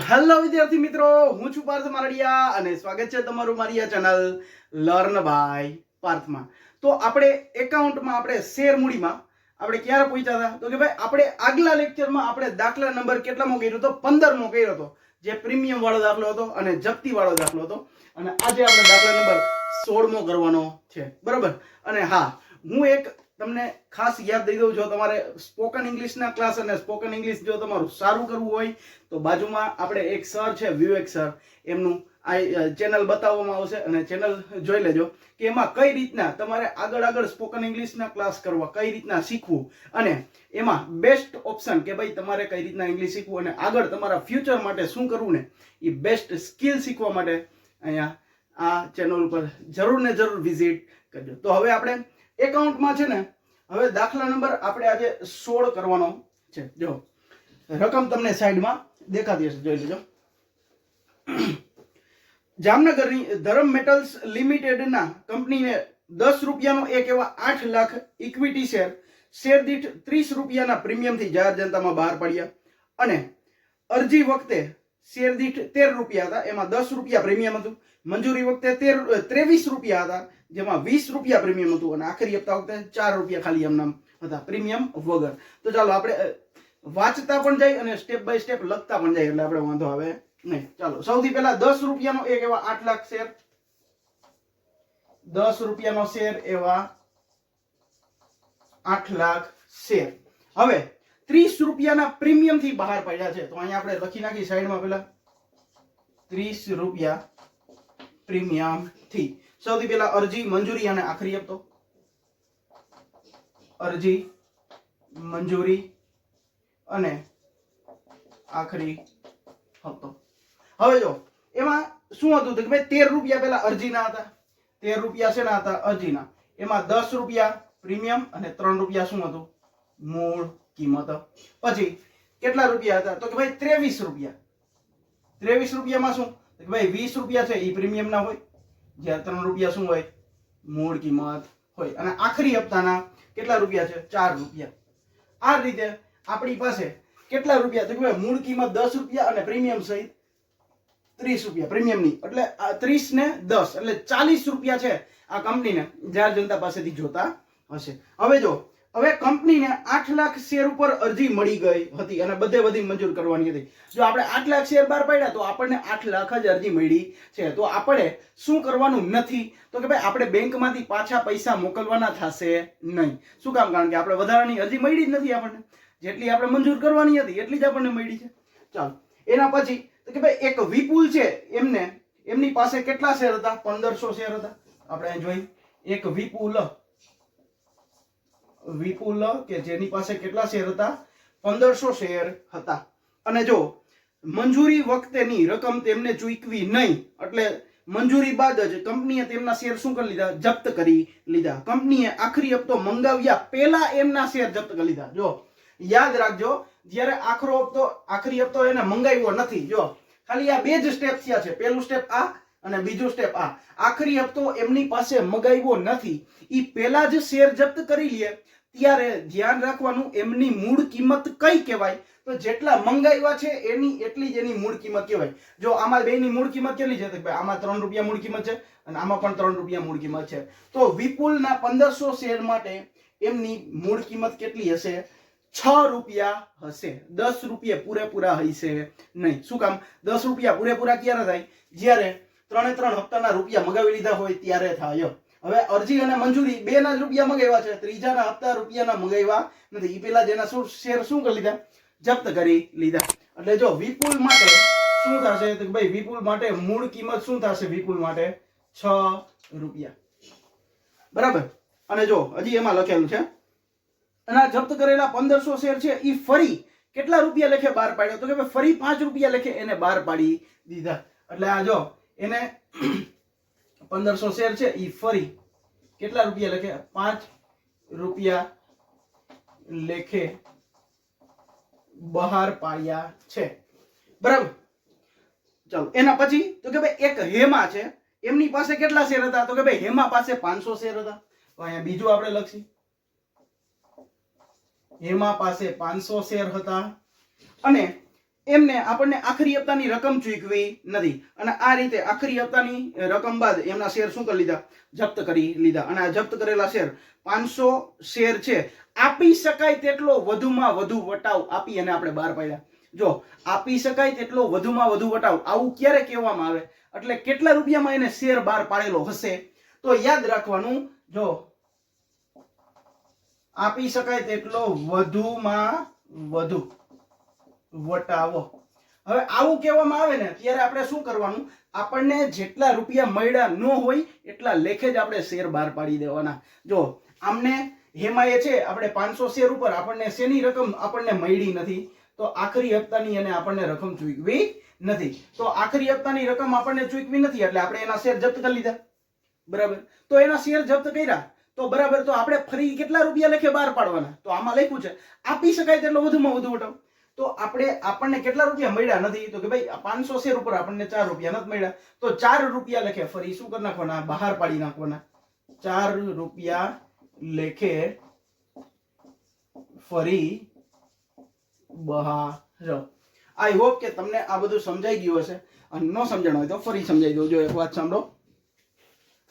Hello વિદ્યાર્થી મિત્રો, હું છું પાર્થ મારડિયા અને સ્વાગત છે તમારું મારી આ ચેનલ લર્ન બાય પાર્થમાં. તો આપણે એકાઉન્ટમાં આપણે શેર મૂડીમાં આપણે ક્યારે પહોંચ્યા હતા? તો કે ભાઈ, આપણે આગલા લેક્ચરમાં આપણે દાખલા નંબર કેટલામાં કર્યો હતો? પંદરમો કર્યો હતો, જે પ્રીમિયમ વાળો દાખલો હતો અને જપ્તી વાળો દાખલો હતો. અને આજે આપણે દાખલા નંબર સોળમો કરવાનો છે. બરાબર? અને હા, હું એક તમને ખાસ યાદ દઈ દઉં, જો તમારે સ્પોકન ઇંગ્લિશના ક્લાસ અને સ્પોકન ઇંગ્લિશ જો તમારું સારું કરવું હોય, તો બાજુમાં આપણે એક સર છે, વિવેક સર, એમનું આ ચેનલ બતાવવામાં આવશે અને ચેનલ જોઈ લેજો કે એમાં કઈ રીતના તમારે આગળ આગળ સ્પોકન ઇંગ્લિશના ક્લાસ કરવા, કઈ રીતના શીખવું અને એમાં બેસ્ટ ઓપ્શન કે ભાઈ તમારે કઈ રીતના ઇંગ્લિશ શીખવું અને આગળ તમારા ફ્યુચર માટે શું કરવું ને, એ બેસ્ટ સ્કિલ શીખવા માટે અહીંયા આ ચેનલ ઉપર જરૂર ને જરૂર વિઝિટ કરજો. તો હવે આપણે એકાઉન્ટમાં છે ને, હવે દાખલા નંબર આપણે આજે સોળ કરવાનો છે. જો, રકમ તમને સાઈડમાં દેખાતી હશે, જોઈ લેજો. જામનગરની ધરમ મેટલ્સ લિમિટેડના કંપનીને દસ રૂપિયાનો એક એવા આઠ લાખ ઇક્વિટી શેર શેર દીઠ ત્રીસ રૂપિયાના પ્રીમિયમથી જાહેર જનતામાં બહાર પડ્યા. અને અરજી વખતે શેર દીઠ તેર રૂપિયા હતા, એમાં દસ રૂપિયા પ્રીમિયમ હતું. મંજૂરી વખતે તેર, ત્રેવીસ રૂપિયા હતા. જેમાં વીસ રૂપિયા પ્રીમિયમ હતું અને આખરી હપ્તા વખતે ચાર રૂપિયા ખાલી એમના હતા, પ્રીમિયમ વગર. તો ચાલો આપણે વાંચતા પણ જાય અને સ્ટેપ બાય સ્ટેપ લખતા પણ જાય એટલે આપણે વાંધો આવે નહીં. ચાલો, સૌથી પહેલા દસ રૂપિયાનો એક એવા આઠ લાખ શેર. દસ રૂપિયાનો શેર એવા આઠ લાખ શેર. હવે, ત્રીસ રૂપિયાના પ્રીમિયમથી બહાર પડ્યા છે. તો અહીંયા આપણે લખી નાખી સાઈડમાં પેલા ત્રીસ રૂપિયા પ્રીમિયમથી સૌથી પહેલા અરજી મંજૂરી અને આખરી હપ્તો અરજી મંજૂરી અને આખરી હપ્તો હવે જો, એમાં શું હતું કે ભાઈ તેર રૂપિયા પહેલા અરજીના હતા. તેર રૂપિયા શેના હતા અરજીના. એમાં દસ રૂપિયા પ્રીમિયમ અને ત્રણ રૂપિયા શું હતું? મૂળ કિંમત પછી કેટલા રૂપિયા હતા? તો કે ભાઈ ત્રેવીસ રૂપિયા. ત્રેવીસ રૂપિયામાં શું? કે ભાઈ વીસ રૂપિયા છે એ પ્રીમિયમના હોય. જ્યારે ત્રણ રૂપિયા શું હોય? મૂળ કિંમત હોય. અને આખરી હપ્તાના કેટલા રૂપિયા છે? ચાર રૂપિયા. આ રીતે આપણી પાસે કેટલા રૂપિયા? તો મૂળ કિંમત દસ રૂપિયા અને પ્રીમિયમ સહિત ત્રીસ રૂપિયા. પ્રીમિયમની. એટલે ત્રીસ ને દસ. એટલે ચાલીસ રૂપિયા છે આ કંપનીને. જાહેર જનતા પાસેથી જોતા હશે. હવે જો હવે કંપનીને આઠ લાખ શેર ઉપર અરજી મળી ગઈ હતી અને બધે બધી મંજૂર કરવાની હતી. જો આપણે આઠ લાખ શેર બહાર પાડ્યા તો આપણને આઠ લાખ જ અરજી મળી છે. તો આપણે શું કરવાનું નથી? તો કે ભાઈ, આપણે બેંકમાંથી પાછા પૈસા મોકલવાના થશે નહીં. શું કામ? કારણ કે આપણે વધારાની અરજી મળી જ નથી આપણને. જેટલી આપણે મંજૂર કરવાની હતી, એટલી જ આપણને મળી છે. ચાલો. એના પછી, તો કે ભાઈ, એક વિપુલ છે, એમને, એમની પાસે કેટલા શેર હતા? પંદરસો શેર હતા. આપણે જોઈ એક વિપુલ વિપુલ કે જેની પાસે કેટલા શેર હતા? પંદરસો શેર હતા. અને જો, મંજૂરી વખતેની રકમ તેમને ચૂકવી નહીં, એટલે મંજૂરી બાદ જ કંપનીએ તેમના શેર શું કરી લીધા? જપ્ત કરી લીધા. કંપનીએ આખરી હપ્તો મંગાવ્યા પહેલા એમના શેર જપ્ત કરી લીધા. જો, યાદ રાખજો, જ્યારે આખરો હપ્તો, આખરી હપ્તો એને મંગાવ્યો નથી. જો, ખાલી આ બે જ સ્ટેપ થયા છે. પહેલું સ્ટેપ આ અને બીજો સ્ટેપ આ. આખરી હપ્તો એમની પાસે મગાવ્યો નથી. એ પહેલા જ શેર જપ્ત કરી લે. ત્યારે ધ્યાન રાખવાનું, એમની મૂળ કિંમત કઈ કહેવાય? તો જેટલા મંગાવ્યા છે, એની એટલી જ એની મૂળ કિંમત કહેવાય. જો આમાં બેની મૂળ કિંમત કેટલી છે? ભાઈ આમાં ત્રણ રૂપિયા મૂળ કિંમત છે અને આમાં પણ ત્રણ રૂપિયા મૂળ કિંમત છે. તો વિપુલના પંદરસો શેર માટે એમની મૂળ કિંમત કેટલી હશે? છ રૂપિયા હશે. દસ રૂપિયા પૂરેપૂરા હશે નહીં. શું કામ? દસ રૂપિયા પૂરેપૂરા ક્યારે થાય? જ્યારે ત્રણે ત્રણ હપ્તાના રૂપિયા મગાવી લીધા હોય ત્યારે થાય. હવે અરજી અને મંજૂરી બે ના રૂપિયા મગાવ્યા છે. ત્રીજાના હપ્તા રૂપિયાના મગાવ્યા નથી. ઈ પેલા જેના શું શેર શું કરી લીધા? જપ્ત કરી લીધા. એટલે જો વિપુલ માટે શું થશે તો ભાઈ વિપુલ માટે મૂળ કિંમત શું થશે વિપુલ માટે? છ રૂપિયા. બરાબર? અને જો હજી એમાં લખેલું છે અને આ જપ્ત કરેલા પંદરસો શેર છે. એ ફરી કેટલા રૂપિયા લેખે બહાર પાડ્યો? તો કે ફરી પાંચ રૂપિયા લેખે એને બહાર પાડી દીધા. એટલે આ જો એને પંદરસો શેર છે એ ફરી કેટલા રૂપિયા લખે? પાંચ રૂપિયા લેખે બહાર પાડ્યા છે. બરાબર? ચાલો, એના પછી તો કે ભાઈ એક હેમા છે, એમની પાસે કેટલા શેર હતા? તો કે ભાઈ હેમા પાસે પાંચસો શેર હતા. તો અહીંયા બીજું આપણે લખી હેમા પાસે પાંચસો શેર હતા. અને એમને આપણને આખરી હપ્તાની રકમ ચૂકવી નથી. અને આ રીતે આખરી હપ્તાની રકમ બાદ એમના શેર શું કરી લીધા? જપ્ત કરી લીધા. અને આ જપ્ત કરેલા શેર પાંચસો શેર છે. આપી શકાય તેટલો વધુમાં વધુ વટાવ આપી અને આપણે બહાર પાડ્યા. જો, આપી શકાય તેટલો વધુમાં વધુ વટાવ આવું ક્યારે કહેવામાં આવે? એટલે કેટલા રૂપિયામાં એને શેર બહાર પાડેલો હશે? તો યાદ રાખવાનું, જો, આપી શકાય તેટલો વધુમાં વધુ. વટાવો. હવે આવું કહેવામાં આવે ને, ત્યારે આપણે શું કરવાનું? આપણને જેટલા રૂપિયા મળ્યા ન હોય, એટલા લેખે જ આપણે શેર બહાર પાડી દેવાના. જો, આમને હેમાં એ છે, આપણે પાંચસો શેર ઉપર, આપણને શેની રકમ આપણને મળી નથી? તો આખરી હપ્તાની અને આપણને રકમ ચૂકવી નથી. તો આખરી હપ્તાની રકમ આપણને ચૂકવી નથી, એટલે આપણે એના શેર જપ્ત કરી લીધા. બરાબર? તો એના શેર જપ્ત કર્યા. તો બરાબર, તો આપણે ફરી કેટલા રૂપિયા લેખે બહાર પાડવાના? તો આમાં લખ્યું છે, આપી શકાય તેટલો વધુમાં વધુ વટાવ. તો આપણે, આપણને કેટલા રૂપિયા મળ્યા નથી? તો કે ભાઈ પાંચસો શેર ઉપર આપણને ચાર રૂપિયા નથી મળ્યા. તો ચાર રૂપિયા લેખે ફરી, શું કરી નાખવાના? બહાર પાડી નાખવાના. ચાર રૂપિયા લેખે ફરી બહાર. આઈ હોપ કે તમને આ બધું સમજાઈ ગયું હશે. અને ન સમજણ હોય તો ફરી સમજાઈ દો. જો એક વાત સાંભળો.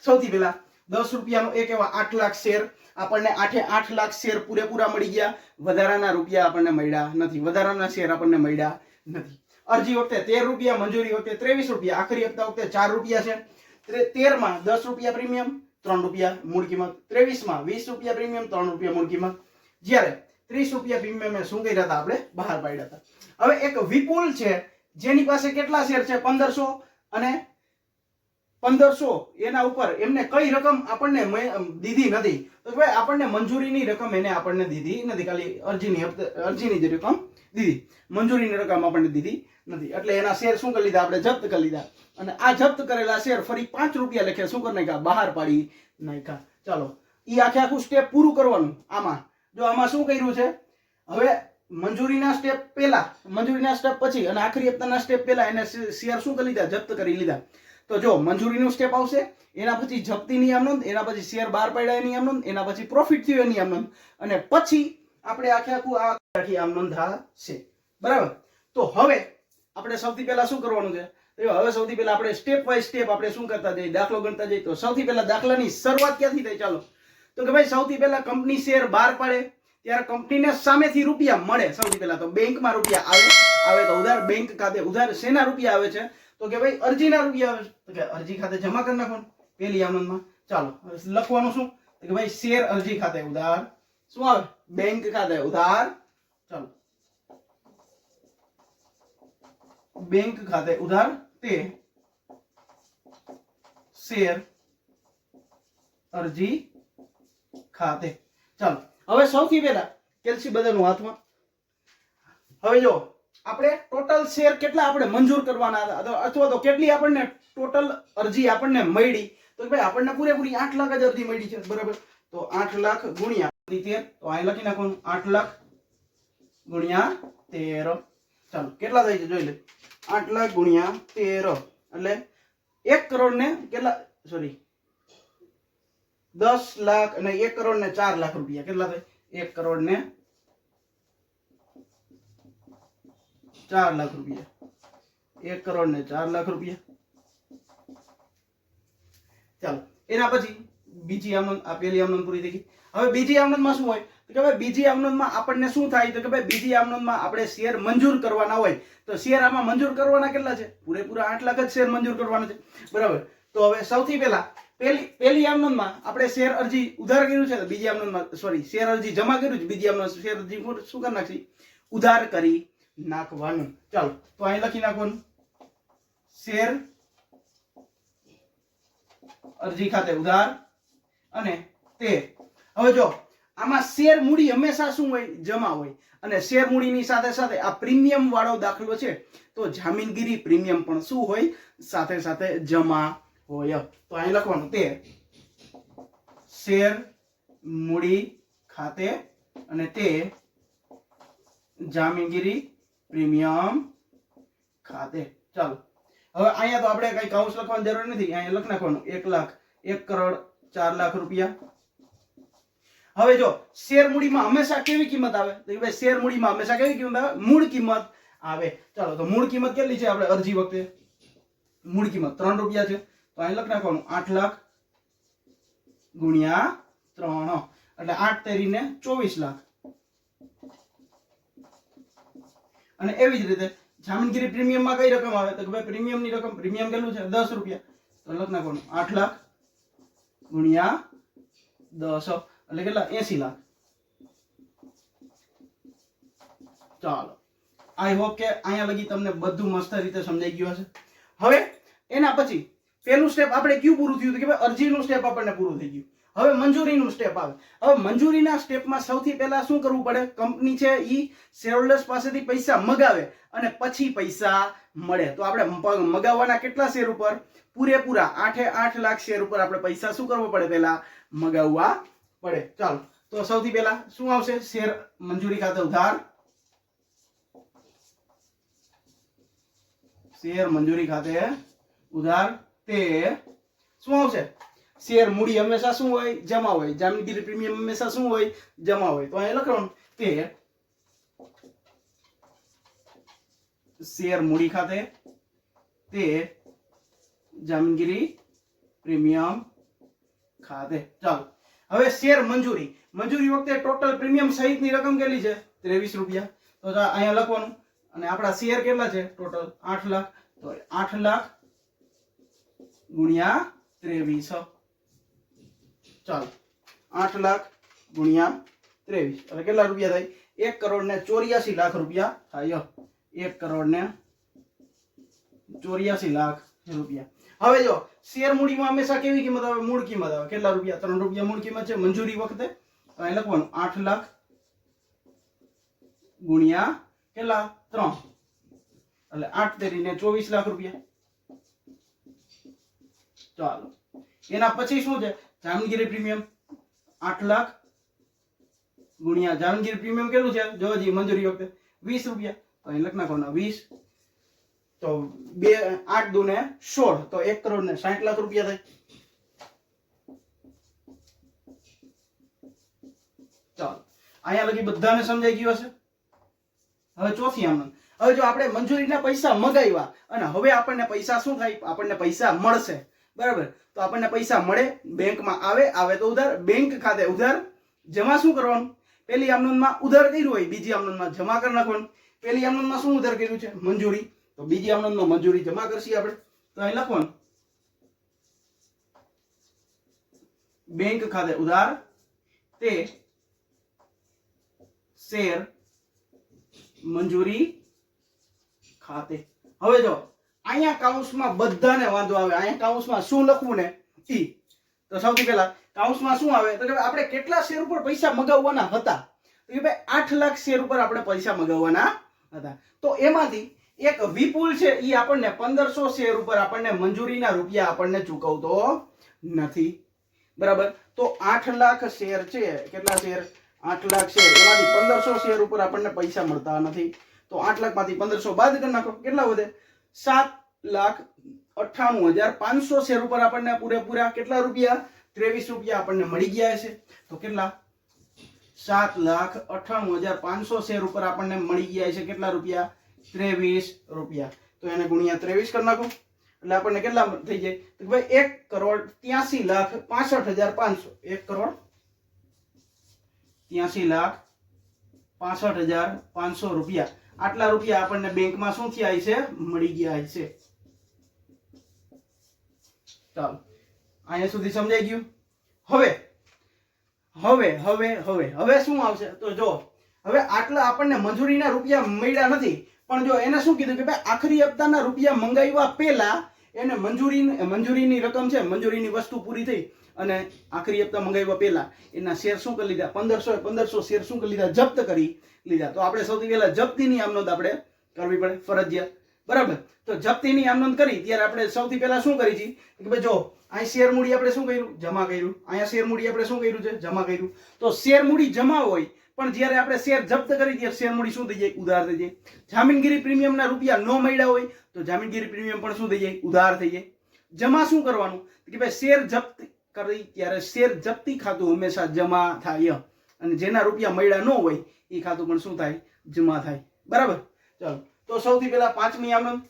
સૌથી પહેલા દસ રૂપિયાનો એક એવા આઠ લાખ શેર આપણને આઠે આઠ લાખ શેર પૂરેપૂરા મળી ગયા. વધારાના રૂપિયા આપણને મળ્યા નથી. વધારાના શેર આપણને મળ્યા નથી. અરજી વખતે તેર રૂપિયા, મંજૂરી વખતે ત્રેવીસ રૂપિયા, આખરી હપ્તા વખતે ચાર રૂપિયા છે. તેરમાં દસ રૂપિયા પ્રીમિયમ, ત્રણ રૂપિયા મૂળ કિંમત. ત્રેવીસમાં વીસ રૂપિયા પ્રીમિયમ, ત્રણ રૂપિયા મૂળ કિંમત. જ્યારે ત્રીસ રૂપિયા પ્રીમિયમ શું કર્યા હતા આપણે? બહાર પાડ્યા હતા. હવે એક વિપુલ છે, જેની પાસે કેટલા શેર છે? પંદરસો અને પંદરસો એના ઉપર એમને કઈ રકમ આપણને દીધી નથી. તો ભાઈ, આપણને મંજૂરીની રકમ એને આપણને દીધી નથી. ખાલી અરજીની અરજીની જ રકમ દીધી. મંજૂરીની રકમ આપણને દીધી નથી. એટલે એના શેર શું કરી લીધા? આપણે જપ્ત કરી લીધા. અને આ જપ્ત કરેલા શેર ફરી પાંચ રૂપિયા લખે શું કરી નાખ્યા? બહાર પાડી નાખ્યા. ચાલો એ આખે આખું સ્ટેપ પૂરું કરવાનું આમાં. જો આમાં શું કર્યું છે? હવે મંજૂરીના સ્ટેપ પહેલા મંજૂરીના સ્ટેપ પછી અને આખરી હપ્તાના સ્ટેપ પહેલા એને શેર શું કરી લીધા? જપ્ત કરી લીધા. તો જો મંજૂરીનું સ્ટેપ આવશે, એના પછી જપ્તીની આમ નોંધ, એના પછી શેર બહાર પડ્યા એની આમ નોંધ, એના પછી પ્રોફિટ થયું એની આમ નોંધ. અને પછી આપણે આખે આખું આખી આમ નોંધ છે બરાબર? તો હવે આપણે સૌથી પહેલા શું કરવાનું છે? હવે સૌથી પહેલા આપણે સ્ટેપ બાય સ્ટેપ આપણે શું કરતા જઈએ? દાખલો ગણતા જઈએ. તો સૌથી પહેલા દાખલાની શરૂઆત ક્યાંથી થઈ? ચાલો. તો કે ભાઈ સૌથી પહેલા કંપની શેર બહાર પાડે, ત્યારે કંપનીને સામેથી રૂપિયા મળે સૌથી પહેલા. તો બેંકમાં રૂપિયા આવે. આવે તો ઉધાર, બેંક ખાતે ઉધાર શેના રૂપિયા આવે છે? તો કે ભાઈ અરજીના રૂપિયા આવે તો કે અરજી ખાતે જમા કરી નાખવાનું. પેલી આમંદમાં. ચાલો લખવાનું શું? કે ભાઈ શેર અરજી ખાતે ઉધાર. શું આવે? બેંક ખાતે ઉધાર. ચાલો. બેંક ખાતે ઉધાર તે શેર અરજી ખાતે. ચાલો. હવે સૌથી પહેલા કેલ્સી બધાનું હાથમાં. હવે જો આપણે ટોટલ શેર કેટલા આપણે મંજૂર કરવાના હતા? અથવા- તો કેટલી આપણને ટોટલ અરજી આપણને મળી? તો ભાઈ આપણને પૂરેપૂરી આઠ લાખ જ અરજી મળી છે. બરાબર? તો આઠ લાખ ગુણ્યા તેર તો અહીં લખી નાખવાનું. આઠ લાખ ગુણ્યા તેર. ચાલો, કેટલા થાય છે? જોઈ લે. આઠ લાખ ગુણ્યા તેર. એટલે એક કરોડ ને કેટલા સોરી દસ લાખ અને એક કરોડ ને ચાર લાખ રૂપિયા. કેટલા થાય? એક કરોડ ને ચાર લાખ રૂપિયા. એક કરોડ ને ચાર લાખ રૂપિયા. ચાલો, એના પછી બીજી આમનોંધ આપેલી પેલી આમનોંધ પૂરી થઈ ગઈ. હવે બીજી આમનોંધમાં શું હોય? તો કે ભાઈ બીજી આમનોંધમાં આપણને શું થાય? તો કે ભાઈ બીજી આમનોંધમાં આપણે શેર મંજૂર કરવાના હોય. તો શેર આમાં મંજૂર કરવાના કેટલા છે? પૂરેપૂરા આઠ લાખ જ શેર મંજૂર કરવાના છે. બરાબર. તો હવે સૌથી પહેલા પહેલી પહેલી આમનોંધમાં આપણે શેર અરજી ઉધાર કર્યું છે? બીજી આમનોંધમાં સોરી શેર અરજી જમા કર્યું છે? બીજી આમનોંધ શેર અરજી શું કરી નાખી? ઉધાર કરી. નાખવાનું. ચાલો, તો અહીં લખી નાખવાનું. શેર, અરજી ખાતે ઉધાર અને તે. હવે જો, આમાં શેર મૂડી હંમેશા શું હોય? જમા હોય. અને શેર મૂડીની સાથે સાથે આ પ્રીમિયમ વાળો દાખલો છે, તો જામીનગીરી પ્રીમિયમ પણ શું હોય? સાથે સાથે જમા હોય. તો અહીં લખવાનું તે. શેર મૂડી ખાતે અને તે જામીનગીરી પ્રીમિયમ ખાતે. ચાલો. હવે અહીંયા તો આપણે કઈ કાઉન્સ લખવાની જરૂર નથી. અહીંયા લખ નાખવાનું. એક લાખ, એક કરોડ, ચાર લાખ રૂપિયા. હવે જો, શેર મૂડીમાં હંમેશા કેવી કિંમત આવે? તો કે ભાઈ, શેર મૂડીમાં હંમેશા કેવી કિંમત આવે? મૂળ કિંમત આવે. ચાલો, તો મૂળ કિંમત કેટલી છે? આપણે અરજી વખતે. મૂળ કિંમત ત્રણ રૂપિયા છે. તો અહીં લખ નાખવાનું. આઠ લાખ ગુણ્યા ત્રણ. એટલે આઠ તેરીને ચોવીસ લાખ. અને એવી જ રીતે જામીનગીરી પ્રીમિયમમાં કઈ રકમ આવે? તો કે ભાઈ પ્રીમિયમની રકમ, પ્રીમિયમ કેટલું છે? દસ રૂપિયા. તો લખ નાખવાનું. આઠ લાખ ગુણ્યા દસ. એટલે કેટલા? એસી લાખ. ચાલો. આઈ હોપ કે અહીંયા લગી તમને બધું મસ્ત રીતે સમજાઈ ગયું હશે. હવે એના પછી પેલું સ્ટેપ આપણે કયું પૂરું થયું કે ભાઈ? અરજીનું સ્ટેપ આપણને પૂરું થઈ ગયું. હવે મંજૂરીનું સ્ટેપ આવે. હવે મંજૂરીના સ્ટેપમાં સૌથી પહેલા શું કરવું પડે? કંપની છે એ શેરહોલ્ડર્સ પાસેથી પૈસા મગાવે અને પછી પૈસા મળે. તો આપણે મગાવવાના કેટલા શેર ઉપર? પૂરેપૂરા આઠે આઠ લાખ શેર ઉપર આપણે પૈસા શું કરવો પડે પહેલા? મગાવવા પડે. ચાલો. તો સૌથી પહેલા શું આવશે? શેર મંજૂરી ખાતે ઉધાર. શેર મંજૂરી ખાતે ઉધાર તે શું આવશે? શેર મૂડી હંમેશા શું હોય? જમા હોય. જામીનગીરી પ્રીમિયમ હંમેશા શું હોય? જમા હોય. તો અહીંયા લખવાનું તે શેર મૂડી ખાતે તે જામીનગીરી પ્રીમિયમ ખાતે. ચાલો. હવે શેર મંજૂરી. મંજૂરી વખતે ટોટલ પ્રીમિયમ સહિતની રકમ કેટલી છે? ત્રેવીસ રૂપિયા. તો અહીંયા લખવાનું. અને આપણા શેર કેટલા છે? ટોટલ આઠ લાખ. તો આઠ લાખ ગુણ્યા ત્રેવીસ. ચાલો, આઠ લાખ ગુણ્યા ત્રેવીસ. એટલે કેટલા રૂપિયા થાય? એક કરોડ ને ચોર્યાસી લાખ રૂપિયા થાય. એક કરોડ ને ચોર્યાસી લાખ રૂપિયા. હવે જો, શેર મૂડીમાં હંમેશા કેવી કિંમત આવે? મૂળ કિંમત આવે. કેટલા રૂપિયા? ત્રણ રૂપિયા મૂળ કિંમત છે? મંજૂરી વખતે? અહીં લખવાનું, આઠ લાખ ગુણ્યા કેટલા? ત્રણ. એટલે આઠ તેરીને ચોવીસ લાખ રૂપિયા. ચાલો. એના પછી શું છે? જામનગીરી પ્રીમિયમ આઠ લાખ ગુણ્યા જામનગીરી પ્રીમિયમ કેટલું છે? જો મંજૂરી વખતે વીસ રૂપિયા. તો અહીં લખ નાખવાના, વીસ. તો બે, આઠ દુ ને સોળ, તો એક કરોડ ને સાઠ લાખ રૂપિયા થાય. ચાલો, અહીંયા લગી બધાને સમજાઈ ગયું હશે? હવે ચોથી આમનંદ હવે જો આપણે મંજૂરીના પૈસા મગાવ્યા અને હવે આપણને પૈસા શું થાય? આપણને પૈસા મળશે. બરાબર? તો આપણને પૈસા મળે, બેંકમાં આવે આવે તો ઉધાર, બેંક ખાતે ઉધાર જમા શું કરવાનું? પેલી આમનોંધમાં ઉધાર કર્યું હોય, બીજી આમનોંધમાં જમા કરી નાખવાનું. પેલી આમનોંધમાં શું ઉધાર કર્યું છે? મંજૂરી. તો બીજી આમનોંધમાં મંજૂરી જમા કરશી આપણે. તો અહીં લખવાનું. બેંક ખાતે ઉધાર, તે શેર મંજૂરી ખાતે. હવે જો અહીંયા કાઉન્સમાં બધાને વાંધો આવે. અહીંયા કાઉન્સમાં શું લખવું ને? ઈ. તો સૌથી પહેલા કાઉન્સમાં શું આવે? તો કે આપણે કેટલા શેર ઉપર પૈસા મગાવવાના હતા? તો કે ભાઈ, આઠ લાખ શેર ઉપર આપણે પૈસા મગાવવાના હતા. તો એમાંથી એક વિપુલ છે એ આપણને પંદરસો શેર ઉપર આપણને મંજૂરીના રૂપિયા આપણને ચૂકવતો નથી. બરાબર? તો આઠ લાખ શેર છે, કેટલા શેર? આઠ લાખ શેર. એમાંથી પંદરસો શેર ઉપર આપણને પૈસા મળતા નથી. તો આઠ લાખમાંથી પંદરસો બાદ કરી નાખો. કેટલા વધે? સાત લાખ અઠ્ઠાણું હજાર પાંચસો શેર ઉપર આપણને પૂરેપૂરા કેટલા રૂપિયા? ત્રેવીસ રૂપિયા આપણને મળી ગયા છે તો કેટલા? સાત લાખ અઠ્ઠાણું હજાર પાંચસો શેર ઉપર આપણને મળી ગયા છે કેટલા રૂપિયા? ત્રેવીસ રૂપિયા. તો એને ગુણ્યા ત્રેવીસ કરી નાખો. એટલે આપણને કેટલા થઈ જાય? તો ભાઈ એક કરોડ ત્યાસી લાખ પાસઠ હજાર પાંચસો. એક કરોડ ત્યાસી લાખ પાસઠ હજાર પાંચસો રૂપિયા. આટલા રૂપિયા આપણને બેંકમાં શું થયા છે મળી ગયા છે ચાલો, અહીંયા સુધી સમજાઈ ગયું? હવે હવે હવે હવે હવે શું આવશે? તો જો હવે આટલા આપણને મંજૂરીના રૂપિયા મળ્યા નથી. પણ જો એને શું કીધું કે ભાઈ, આખરી હપ્તાના રૂપિયા મંગાવ્યા પહેલા એને મંજૂરી મંજૂરીની રકમ છે, મંજૂરીની વસ્તુ પૂરી થઈ અને આખરી હપ્તા મંગાવ્યા પહેલા એના શેર શું કરી લીધા? પંદરસો પંદરસો શેર શું કરી લીધા? જપ્ત કરી લીધા. તો આપણે સૌથી પહેલા જપ્તીની આમનોંધ આપણે કરવી પડે, ફરજિયાત. બરાબર? તો જપ્તીની આમનોંધ કરી, ત્યારે આપણે સૌથી પહેલા શું કરી છીએ કે ભાઈ જો, અહીં શેર મૂડી આપણે શું કર્યું? જમા કર્યું. અહીંયા શેર મૂડી આપણે શું કર્યું છે? જમા કર્યું. તો શેર મૂડી જમા હોય પણ જ્યારે આપણે શેર જપ્ત કરી દઈએ શેર મૂડી શું થઈ જાય? ઉધાર થઈ જાય. જામીનગીરી પ્રીમિયમના રૂપિયા ન મળ્યા હોય તો જામીનગીરી પ્રીમિયમ પણ શું થઈ જાય? ઉધાર થઈ જાય. જમા શું કરવાનું? કે ભાઈ શેર જપ્ત કરી ત્યારે શેર જપ્તી ખાતું હંમેશા જમા થાય. અને જેના રૂપિયા મળ્યા ન હોય, એ ખાતું પણ શું થાય? જમા થાય. બરાબર? ચાલો. તો સૌથી પહેલા પાંચમી આમનમ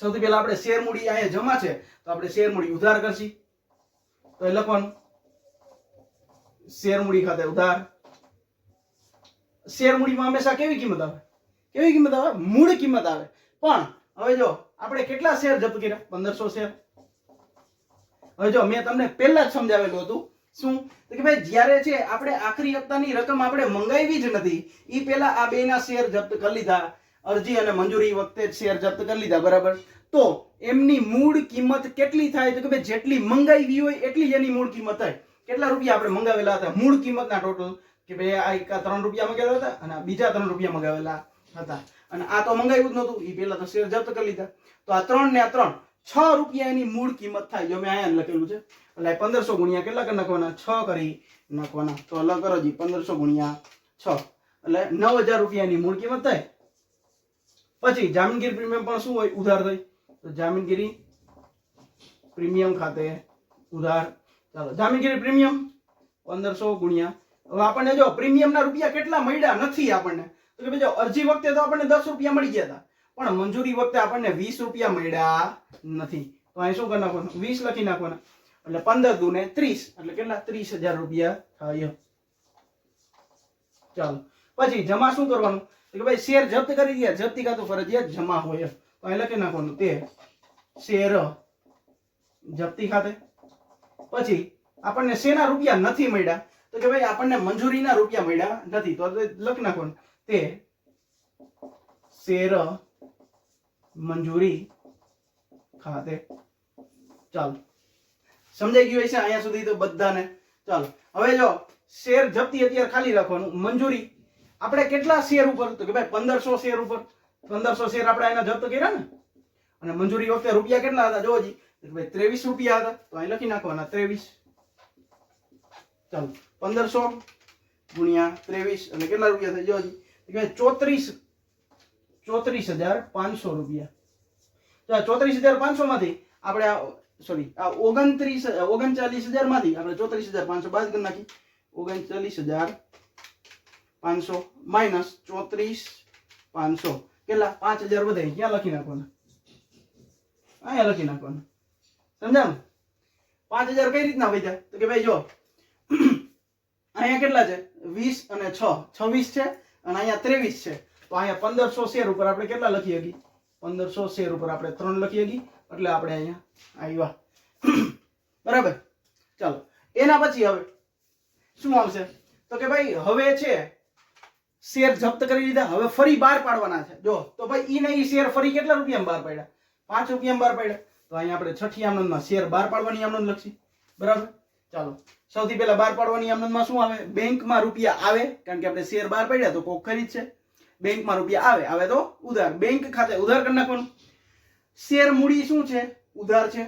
સૌથી પહેલા આપણે શેર મૂડી અહીંયા જમા છે, તો આપણે શેર મૂડી ઉધાર કરશી. તો એ લખવાનું. શેર મૂડી ખાતે ઉધાર. શેર મૂડીમાં હંમેશા કેવી કિંમત આવે? કેવી કિંમત આવે? મૂળ કિંમત આવે. પણ, હવે જો, આપણે કેટલા શેર જપ્ત કર્યા? પંદરસો શેર. હવે જો, મેં તમને પહેલા જ સમજાવેલું હતું. શું? કે ભાઈ, જ્યારે છે, આપણે આખરી હપ્તાની રકમ આપણે મંગાવી જ નથી એ પહેલા આ બેના શેર જપ્ત કરી લીધા. અરજી અને મંજૂરી વખતે શેર જપ્ત કરી લીધા, બરાબર? તો, એમની મૂળ કિંમત કેટલી થાય? તો કે ભાઈ, જેટલી મંગાવી હોય, એટલી જ એની મૂળ કિંમત થાય. કેટલા રૂપિયા આપણે મંગાવેલા હતા? મૂળ કિંમતના ટોટલ કે ભાઈ આ એક ત્રણ રૂપિયા મંગાવેલા હતા અને બીજા ત્રણ રૂપિયા મગાવેલા હતા. અને આ તો મંગાવ્યું જ નહોતું એ પહેલા તો શેર જપ્ત કરી લીધા. તો આ ત્રણ ને આ ત્રણ, છ રૂપિયા એની મૂળ કિંમત થાય. જો મેં અહીંયા લખેલું છે. એટલે પંદરસો ગુણ્યા કેટલા કરી નાખવાના? છ કરી નાખવાના. તો અલગ કરો જી, પંદરસો ગુણ્યા છ. એટલે નવ હજાર રૂપિયાની મૂળ કિંમત થાય. પછી જામીનગીરી પ્રીમિયમ પણ શું હોય? ઉધાર થઈ તો જામીનગીરી પ્રીમિયમ ખાતે ઉધાર. ચાલો, જામીનગીરી પ્રીમિયમ પંદરસો ગુણ્યા હવે આપણને જો પ્રીમિયમના રૂપિયા કેટલા મળ્યા નથી આપણને? તો કે જો અરજી વખતે તો આપણને દસ રૂપિયા મળી ગયા હતા. પણ મંજૂરી વખતે આપણને વીસ રૂપિયા મળ્યા નથી. તો અહીં શું કરી નાખવાનું? વીસ લખી નાખવાના. એટલે પંદર દુને ત્રીસ. એટલે કેટલા? ત્રીસ હજાર રૂપિયા થાય. ચાલો. પછી જમા શું કરવાનું? કે ભાઈ શેર જપ્ત કરી ગયા જપ્તી ખાતું ફરજિયાત જમા હોય. તો અહીં લખી નાખવાનું તે શેર જપ્તી ખાતે. પછી આપણને શેના રૂપિયા નથી મળ્યા? તો કે ભાઈ આપણને મંજૂરીના રૂપિયા મળ્યા નથી, તો લખી નાખવાનું તે શેર મંજૂરી ખાતે. ચાલો. સમજાઈ ગયું હશે અહીંયા સુધી તો બધાને? ચાલો. હવે જો, શેર જપ્તી અત્યારે ખાલી રાખવાનું, મંજૂરી. આપણે કેટલા શેર ઉપર? તો કે ભાઈ પંદરસો શેર ઉપર. પંદરસો શેર આપણે એના જપ્ત કર્યા ને? અને મંજૂરી વખતે રૂપિયા કેટલા હતા? જોવો જી. તો કે ભાઈ ત્રેવીસ રૂપિયા હતા. તો અહીં લખી નાખવાના, ત્રેવીસ. ચાલો. પંદરસો ગુણ્યા ત્રેવીસ એટલે કેટલા રૂપિયા થાય? જવા ચોત્રીસ ચોત્રીસ હજાર પાંચસો રૂપિયા. ચોત્રીસ હજાર પાંચસો માંથી આપણે આ સોરી આ ઓગણત્રીસ, ઓગણચાલીસ હજારમાંથી આપણે ચોત્રીસ હજાર પાંચસો બાદ કરી નાખી. ઓગણચાલીસ હજાર પાંચસો માઇનસ ચોત્રીસ પાંચસો. કેટલા? પાંચ હજાર વધે. ક્યાં લખી નાખવાના? અહીંયા લખી નાખવાના. સમજાણું? પાંચ હજાર કઈ રીતના વધ્યા? તો કે ભાઈ જો અહીંયા કેટલા છે? વીસ અને છ. છવ્વીસ છે અને અહીંયા ત્રેવીસ છે. તો અહીંયા પંદરસો શેર ઉપર આપણે કેટલા લખી શકીએ? પંદરસો શેર ઉપર આપણે ત્રણ લખી શકીએ. એટલે આપણે અહીંયા આવ્યા. બરાબર? ચાલો. એના પછી હવે શું આવશે? તો કે ભાઈ, હવે છે શેર જપ્ત કરી લીધા હવે ફરી બહાર પાડવાના છે. જો, તો ભાઈ ઈ ને ઈ શેર ફરી કેટલા રૂપિયામાં બહાર પાડ્યા? પાંચ રૂપિયામાં બહાર પાડ્યા. તો અહીંયા આપણે છઠ્ઠી આમનંદમાં શેર બહાર પાડવાની આમનંદ લખશી બરાબર? ચાલો. સૌથી પહેલા બહાર પાડવાની આમનંદમાં શું આવે? બેંકમાં રૂપિયા આવે, કારણ કે આપણે શેર બહાર પાડ્યા તો કોક ખરીદ છે બેંકમાં રૂપિયા આવે આવે તો ઉધાર. બેંક ખાતે ઉધાર કરી નાખવાનું. શેર મૂડી શું છે? ઉધાર છે.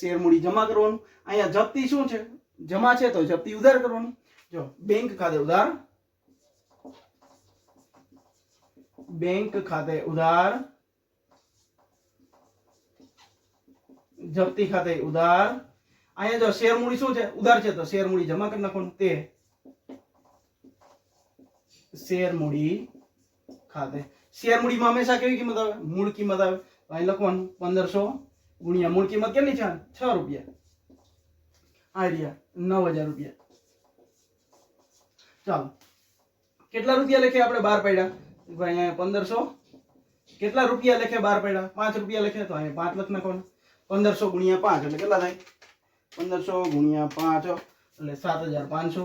શેર મૂડી જમા કરવાનું. અહીંયા જપ્તી શું છે? જમા છે તો જપ્તી ઉધાર કરવાનું. જો, બેંક ખાતે ઉધાર. બેંક ખાતે ઉધાર. જપ્તી ખાતે ઉધાર. અહીંયા જો શેર મૂડી શું છે? ઉધાર છે તો શેર મૂડી જમા કરી નાખવાનું. તે શેર મૂડી ખાતે. શેર મૂડીમાં હંમેશા કેવી કિંમત આવે? મૂળ કિંમત આવે. તો અહીં લખવાનું, પંદરસો ગુણ્યા મૂળ કિંમત કેટલી છે? છ રૂપિયા. આ રહ્યા, નવ હજાર રૂપિયા. ચાલો. કેટલા રૂપિયા લેખે આપણે? બાર પાડ્યા. ભાઈ અહીંયા પંદરસો. કેટલા રૂપિયા લેખે? બાર પાડ્યા. પાંચ રૂપિયા લેખે તો અહીંયા પાંચ લખ નાખવાનું. પંદરસો ગુણ્યા પાંચ, એટલે કેટલા થાય? પંદરસો ગુણ્યા પાંચ, એટલે સાત હજાર પાંચસો.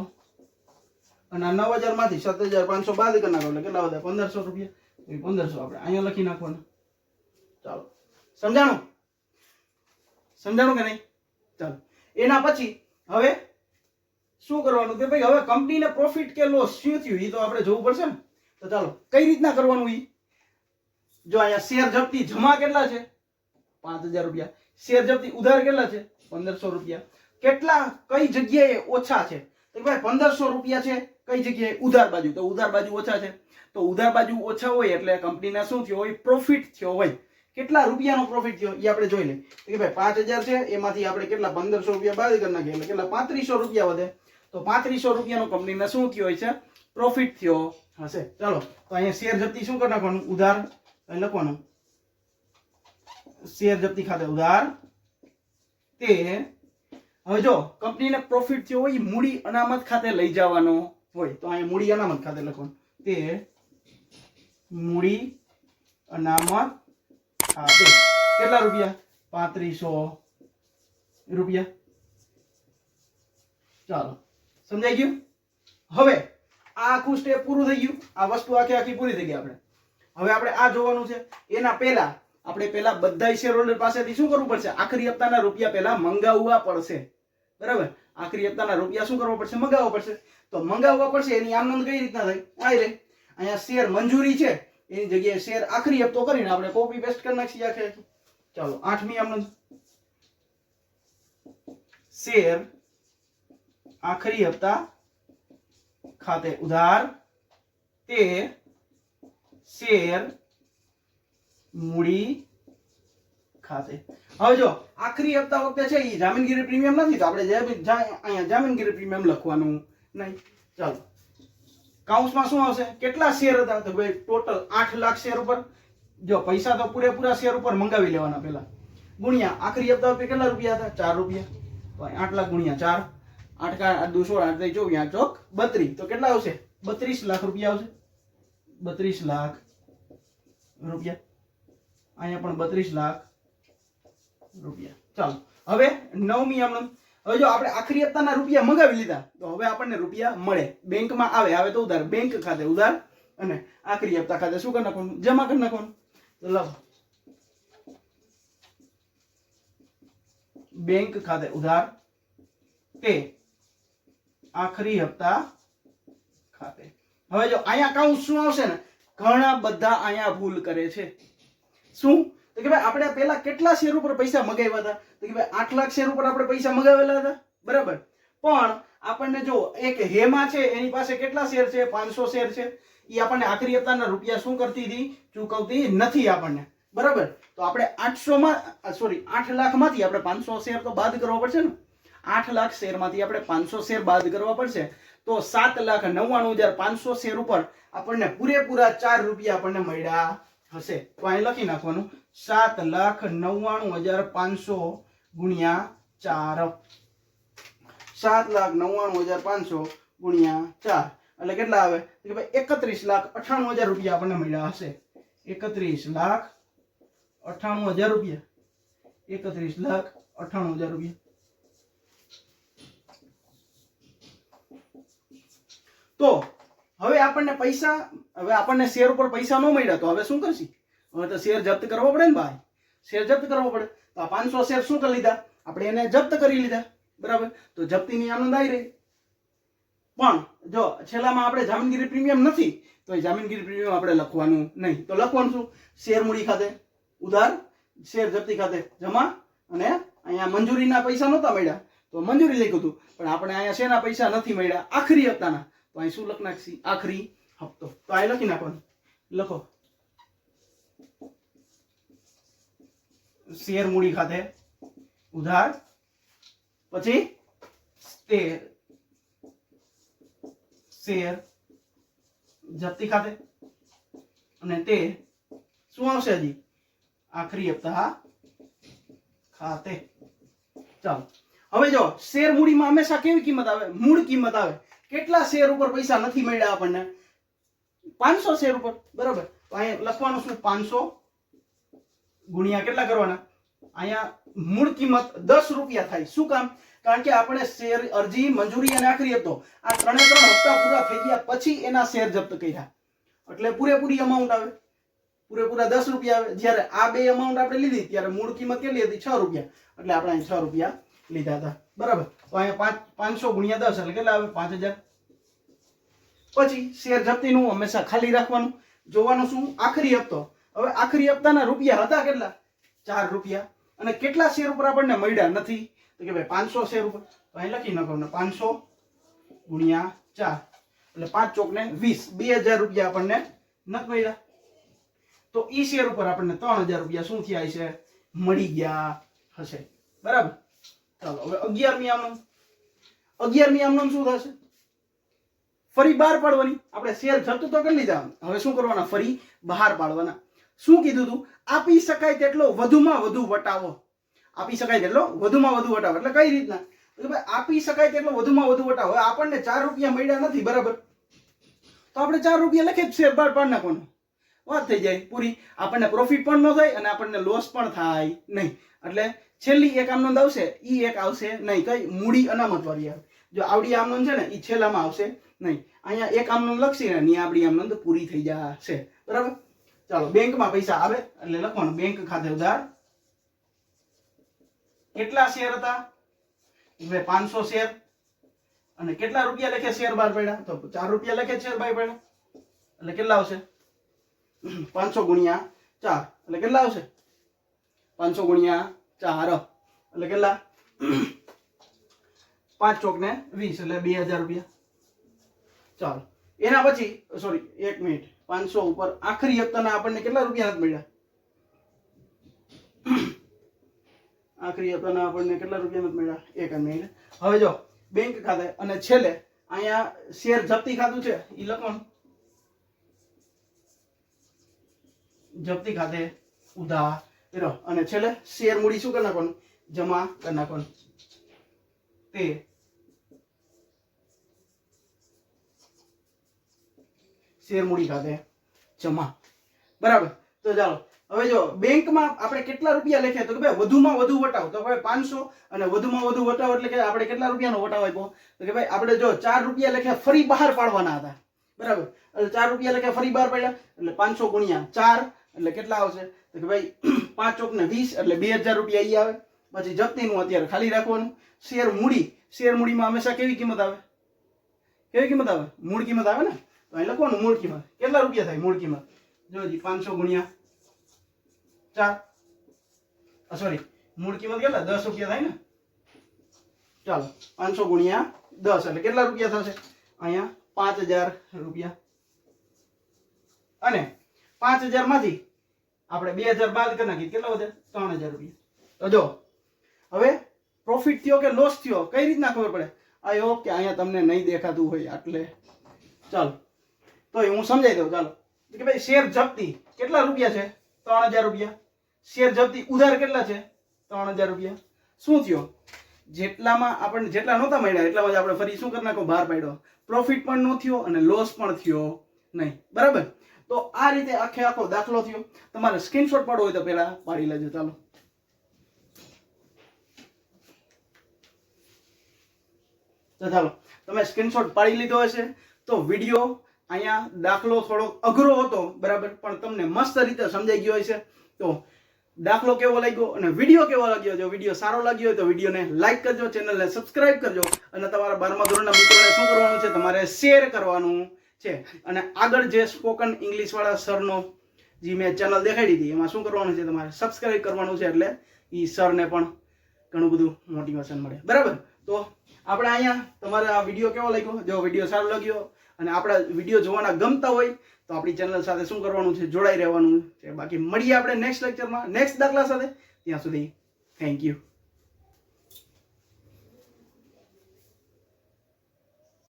અને આ નવ હજારમાંથી સાત હજાર પાંચસો બાદ કરી નાખો, એટલે કેટલા બધા પંદરસો રૂપિયા. પંદરસો આપણે અહીંયા લખી નાખવાનું. ચાલો. સમજાણું? સમજાણું કે નહીં? ચાલો. એના પછી હવે શું કરવાનું કે ભાઈ હવે કંપનીને પ્રોફિટ કે લોસ શું થયું? એ તો આપણે જોવું પડશે ને. તો ચાલો, કઈ રીતના કરવાનું એ જો અહીંયા શેર જપ્તી જમા કેટલા છે? પાંચ હજાર રૂપિયા. શેર જપ્તી ઉધાર કેટલા છે? પંદરસો રૂપિયા. કેટલા? કઈ જગ્યાએ ઓછા છે? તો ભાઈ, પંદરસો રૂપિયા છે, કઈ જગ્યાએ? ઉધાર બાજુ. તો ઉધાર બાજુ ઓછા છે. તો ઉધાર બાજુ ઓછા હોય એટલે કંપનીના શું થયો હોય? પ્રોફિટ થયો હોય. કેટલા રૂપિયાનો પ્રોફિટ થયો? એ આપણે જોઈ લઈએ. કે ભાઈ, પાંચ હજાર છે, એમાંથી આપણે કેટલા? પંદરસો રૂપિયા બાદ કરી નાખીએ. એટલે કેટલા? પાંત્રીસો રૂપિયા વધે. તો પાંત્રીસો રૂપિયાનો કંપનીને શું થયો હોય છે? પ્રોફિટ થયો હશે. ચાલો, તો અહીંયા શેર જપ્તી શું કરી નાખવાનું? ઉધાર લખવાનું. શેર જપ્તી ખાતે ઉધાર. તે હવે જો, કંપનીને પ્રોફિટ થયો હોય મૂડી અનામત ખાતે લઈ જવાનો હોય, તો અહીંયા મૂડી અનામત ખાતે લખવાનું. તે મૂડી અનામત ખાતે. કેટલા રૂપિયા? પાંત્રીસો રૂપિયા. ચાલો, સમજાઈ ગયું? હવે, આ આખું સ્ટેપ પૂરું થઈ ગયું. આ વસ્તુ આખી આખી પૂરી થઈ ગઈ આપણે. હવે આપણે આ જોવાનું છે. એના પહેલા આપણે પહેલા બધા શેર હોલ્ડર પાસેથી શું કરવું પડશે? આખરી હપ્તાના રૂપિયા પહેલા મંગાવવા પડશે. બરાબર? આખરી હપ્તાના રૂપિયા શું કરવા પડશે? મંગાવવા પડશે. તો મંગાવવા પડશે, એની આનંદ કઈ રીતના થાય? આ રે. અહીંયા શેર મંજૂરી છે. એની જગ્યાએ શેર આખરી હપ્તો કરીને આપણે કોપી પેસ્ટ કરી નાખીએ આખે ચાલો, આઠમી આનંદ શેર આખરી હપ્તા ખાતે ઉધાર. તે શેર મૂડી ખાતે. હવે જો, આખરી હપ્તા વખતે છે એ જામીનગીરી પ્રીમિયમ નથી તો આપણે અહીંયા જામીનગીરી પ્રીમિયમ લખવાનું નહીં. ચાલો. કાઉન્સમાં શું આવશે? કેટલા શેર હતા? તો ભાઈ, ટોટલ આઠ લાખ શેર ઉપર. જો, પૈસા તો પૂરેપૂરા શેર ઉપર મંગાવી લેવાના પહેલા. ગુણ્યા, આખરી હપ્તા વખતે કેટલા રૂપિયા હતા? ચાર રૂપિયા. આઠ લાખ ગુણ્યા ચાર. આઠ કા, આઠ દુ આઠ ચોવીસ ચોક બત્રીસ. તો કેટલા આવશે? બત્રીસ લાખ રૂપિયા આવશે. બત્રીસ લાખ રૂપિયા. અહીંયા પણ બત્રીસ લાખ રૂપિયા. ચાલો, હવે નવમી આમણું હવે જો આપણે આખરી હપ્તાના રૂપિયા મગાવી લીધા, તો હવે આપણને રૂપિયા મળે. બેંકમાં આવે આવે તો ઉધાર. બેંક ખાતે ઉધાર અને આખરી હપ્તા ખાતે શું કરી નાખવાનું? જમા કરી નાખવાનું. તો લખો બેંક ખાતે ઉધાર તે આખરી હપ્તા ખાતે. હવે જો અહીંયા કાઉન્ટ શું આવશે ને? ઘણા બધા અહીંયા ભૂલ કરે છે. શું? તો કે ભાઈ, આપણે પહેલા કેટલા શેર ઉપર પૈસા મગાવ્યા હતા? તો કે ભાઈ, આઠ લાખ શેર ઉપર આપણે પૈસા મગાવેલા હતા. બરાબર? પણ આપણને જો એક હેમા છે, એની પાસે કેટલા શેર છે? પાંચસો શેર છે. એ આપણને આખરી હપ્તાના રૂપિયા શું કરતી હતી? ચૂકવતી નથી આપણને. બરાબર? તો આપણે આઠસો માં સોરી આઠ લાખમાંથી આપણે પાંચસો શેર તો બાદ કરવો પડશે ને? આઠ લાખ શેરમાંથી આપણે પાંચસો શેર બાદ કરવા પડશે. તો સાત લાખ નવ્વાણું હજાર પાંચસો શેર ઉપર આપણને પૂરેપૂરા ચાર રૂપિયા આપણને મળ્યા. હશે. તો અહીં લખી નાખવાનું. સાત લાખ નવ્વાણું હજાર પાંચસો ગુણ્યા ચાર. સાત લાખ નવ્વાણું હજાર પાંચસો ગુણ્યા ચાર. એટલે કેટલા આવે? કે ભાઈ એકત્રીસ લાખ અઠાણું હજાર રૂપિયા આપણને મળ્યા હશે. એકત્રીસ લાખ અઠાણું હજાર રૂપિયા. એકત્રીસ લાખ અઠાણું હજાર રૂપિયા. તો હવે આપણને પૈસા, હવે આપણને શેર ઉપર પૈસા ન મળ્યા તો હવે શું કરશી? હવે તો શેર જપ્ત કરવો પડે ને ભાઈ. શેર જપ્ત કરવો પડે. તો આ પાંચસો શેર શું કરી લીધા? આપણે એને જપ્ત કરી લીધા. બરાબર? તો જપ્તીની આનંદ આવી રહી. પણ જો છેલ્લામાં આપણે જામીનગીરી પ્રીમિયમ નથી, તો એ જામીનગીરી પ્રીમિયમ આપણે લખવાનું નહીં. તો લખવાનું શું? શેર મૂડી ખાતે. ઉધાર, શેર જપ્તી ખાતે જમા અને અહીંયા મંજૂરીના પૈસા નહોતા મળ્યા. તો મંજૂરી લખ્યું હતું. પણ આપણે અહીંયા શેના પૈસા નથી મળ્યા? આખરી હપ્તાના. તો અહીં શું લખી નાખશી આખરી હપ્તો તો અહીં લખી નાખવાનું લખો શેર મૂડી ખાતે ઉધાર પછી તે શેર જપ્તી ખાતે અને તે શું આવશે હજી આખરી હપ્તા ખાતે ચાલો હવે જો શેર મૂડીમાં હંમેશા કેવી કિંમત આવે મૂળ કિંમત આવે કેટલા શેર ઉપર પૈસા નથી મળ્યા આપણને? પાંચસો શેર ઉપર, બરાબર. અહીંયા લખવાનું શું? પાંચસો ગુણ્યા કેટલા કરવાના? અહીંયા મૂળ કિંમત દસ રૂપિયા થાય. શું કામ? કારણ કે આપણે શેર અરજી મંજૂરી અને આખરી હતો. આ ત્રણે ત્રણ હપ્તા પૂરા થઈ ગયા પછી એના શેર જપ્ત કર્યા. એટલે પૂરેપૂરી અમાઉન્ટ આવે. પૂરેપૂરા દસ રૂપિયા આવે. જ્યારે આ બે અમાઉન્ટ આપણે લીધી, ત્યારે મૂળ કિંમત કેટલી હતી? છ રૂપિયા. એટલે આપણે અહીં છ રૂપિયા લીધા હતા. બરાબર. તો અહીંયા પાંચ, પાંચસો ગુણ્યા દસ એટલે કેટલા આવે? પાંચ હજાર. પછી શેર જપ્તીનું હંમેશા ખાલી રાખવાનું. જોવાનું શું? આખરી હપ્તો. હવે આખરી હપ્તાના રૂપિયા હતા કેટલા? ચાર રૂપિયા. અને કેટલા શેર ઉપર આપણને મળ્યા નથી? તો કે ભાઈ પાંચસો શેર ઉપર. તો અહીં લખી નાખો ને પાંચસો ગુણ્યા ચાર. એટલે પાંચ ચોક ને વીસ. બે હજાર રૂપિયા આપણને નથી મળ્યા. તો ઈ શેર ઉપર આપણને ત્રણ હજાર રૂપિયા શું થયા છે મળી ગયા હશે. બરાબર. ચાલો, હવે અગિયારમી આમનું અગિયારમી શું થશે? ફરી બહાર પાડવાની. આપણે શેર જતું તો કરી લીધા. હવે શું કરવાના? ફરી બહાર પાડવાના. શું કીધું તું? આપી શકાય તેટલો વધુમાં વધુ વટાવો. આપી શકાય તેટલો વધુમાં વધુ વટાવો. એટલે કઈ રીતના? ભાઈ, આપી શકાય તેટલો વધુમાં વધુ વટાવો. આપણને ચાર રૂપિયા મળ્યા નથી, બરાબર? તો આપણે ચાર રૂપિયા લખે જ શેર બહાર પાડ નાખવાનું. વાત થઈ જાય પૂરી. આપણને પ્રોફિટ પણ ન થાય અને આપણને લોસ પણ થાય નહીં. એટલે છેલ્લી એક આમનોંધ આવશે એ એક આવશે નહીં. કઈ મૂડી અનામત વાળી જો આવડી આમનોંધ છે ને એ છેલ્લામાં આવશે નહીં. અહીંયા એક આમનોંધ લખશે ને ની આપણી આમનોંધ પૂરી થઈ જશે. બરાબર? ચાલો, બેંકમાં પૈસા આવે એટલે લખવાનું. બેંક ખાતે ઉધાર. કેટલા શેર હતા? હવે પાંચસો શેર. અને કેટલા રૂપિયા લખે શેર બહાર પડ્યા? તો ચાર રૂપિયા લખે શેર બહાર પડ્યા. એટલે કેટલા આવશે? પાંચસો ગુણ્યા ચાર. એટલે કેટલા આવશે? પાંચસો ગુણ્યા ચાર. એટલે કેટલા? પાંચ ચોક ને વીસ, એટલે બે હજાર રૂપિયા. ચાલો. એના પછી સોરી એક મિનિટ. પાંચસો ઉપર આખરી હપ્તાના આપણને કેટલા રૂપિયા હાથ મળ્યા? આખરી હપ્તાના આપણને કેટલા રૂપિયા નથી મળ્યા? એક મિનિટ. હવે જો બેંક ખાતે અને છેલ્લે અહીંયા શેર જપ્તી ખાતું છે એ લખવાનું. જપ્તી ખાતે ઉધાર અને છેલ્લે શેર મૂડી શું કરી નાખવાનું? જમા કરી નાખવાનું. તે શેર મૂડી ખાતે જમા. બરાબર. તો ચાલો, હવે જો બેંકમાં આપણે કેટલા રૂપિયા લખ્યા? તો કે ભાઈ વધુમાં વધુ વટાવ. તો ભાઈ પાંચસો અને વધુમાં વધુ વટાવ એટલે કે આપણે કેટલા રૂપિયાનો વટાવ આપ્યો? તો કે ભાઈ આપણે જો ચાર રૂપિયા લખ્યા ફરી બહાર પાડવાના હતા. બરાબર. ચાર રૂપિયા લખ્યા ફરી બહાર પાડ્યા. એટલે પાંચસો ગુણ્યા ચાર એટલે કેટલા આવશે? તો કે ભાઈ, પાંચ ચોક ને વીસ, એટલે બે હજાર રૂપિયા એ આવે. પછી જપ્તીનું અત્યારે ખાલી રાખવાનું. શેર મૂડી. શેર મૂડીમાં હંમેશા કેવી કિંમત આવે? કેવી કિંમત આવે? મૂળ કિંમત આવે ને? તો અહીં લખવાનું મૂળ કિંમત. કેટલા રૂપિયા થાય મૂળ કિંમત? જોજી પાંચસો ગુણ્યા ચાર. સોરી મૂળ કિંમત કેટલા? દસ રૂપિયા થાય ને? ચાલો, પાંચસો ગુણ્યા દસ. એટલે કેટલા રૂપિયા થશે? અહીંયા પાંચ હજાર રૂપિયા. અને પાંચ હજારમાંથી આપણે બે હજાર બાદ કરી નાખીએ. કેટલા વધે? ત્રણ હજાર રૂપિયા. તો જો, હવે પ્રોફિટ થયો કે લોસ થયો? કઈ રીતના ખબર પડે? આઈ હોપ કે અહીંયા તમને નહીં દેખાતું હોય એટલે. ચાલો. તો હું સમજાઈ દઉં. ચાલો. કે ભાઈ શેર જપ્તી કેટલા રૂપિયા છે? ત્રણ હજાર રૂપિયા. શેર જપ્તી ઉધાર કેટલા છે? ત્રણ હજાર રૂપિયા. શું થયો? જેટલામાં આપણને જેટલા નહોતા મળ્યા એટલામાં જ આપણે ફરી શું કરી નાખો? બહાર પાડ્યો. પ્રોફિટ પણ ન થયો અને લોસ પણ થયો નહીં. બરાબર? તો આ રીતે આખે આખો દાખલો થયો. તમારે સ્ક્રીનશોટ પાડવો હોય તો પહેલાં પાડી લેજો. ચાલો. ચાલો, તમે સ્ક્રીનશોટ પાડી લીધો હશે તો વીડિયો અહીંયા દાખલો થોડો અઘરો હતો, બરાબર? પણ તમને મસ્ત રીતે સમજાઈ ગયો હશે. તો દાખલો કેવો લાગ્યો અને વીડિયો કેવો લાગ્યો? જો વીડિયો સારો લાગ્યો હોય તો વિડીયોને લાઈક કરજો ચેનલને સબસ્ક્રાઇબ કરજો અને તમારા બારમા ધોરણના મિત્રોને શું કરવાનું છે? તમારે શેર કરવાનું. છે. અને આગળ જે સ્પોકન ઇંગ્લિશવાળા સરનો જે મેં ચેનલ દેખાડી હતી, એમાં શું કરવાનું છે તમારે? સબસ્ક્રાઈબ કરવાનું છે એટલે એ સરને પણ ઘણું બધું મોટિવેશન મળે. બરાબર? તો આપણે અહીંયા તમારે આ વીડિયો કેવો લાગ્યો? જો વીડિયો સારો લાગ્યો અને આપણા વીડિયો જોવાના ગમતા હોય, તો આપણી ચેનલ સાથે શું કરવાનું છે? જોડાઈ રહેવાનું છે. બાકી મળીએ આપણે નેક્સ્ટ લેક્ચરમાં નેક્સ્ટ દાખલા સાથે. ત્યાં સુધી થેન્ક યુ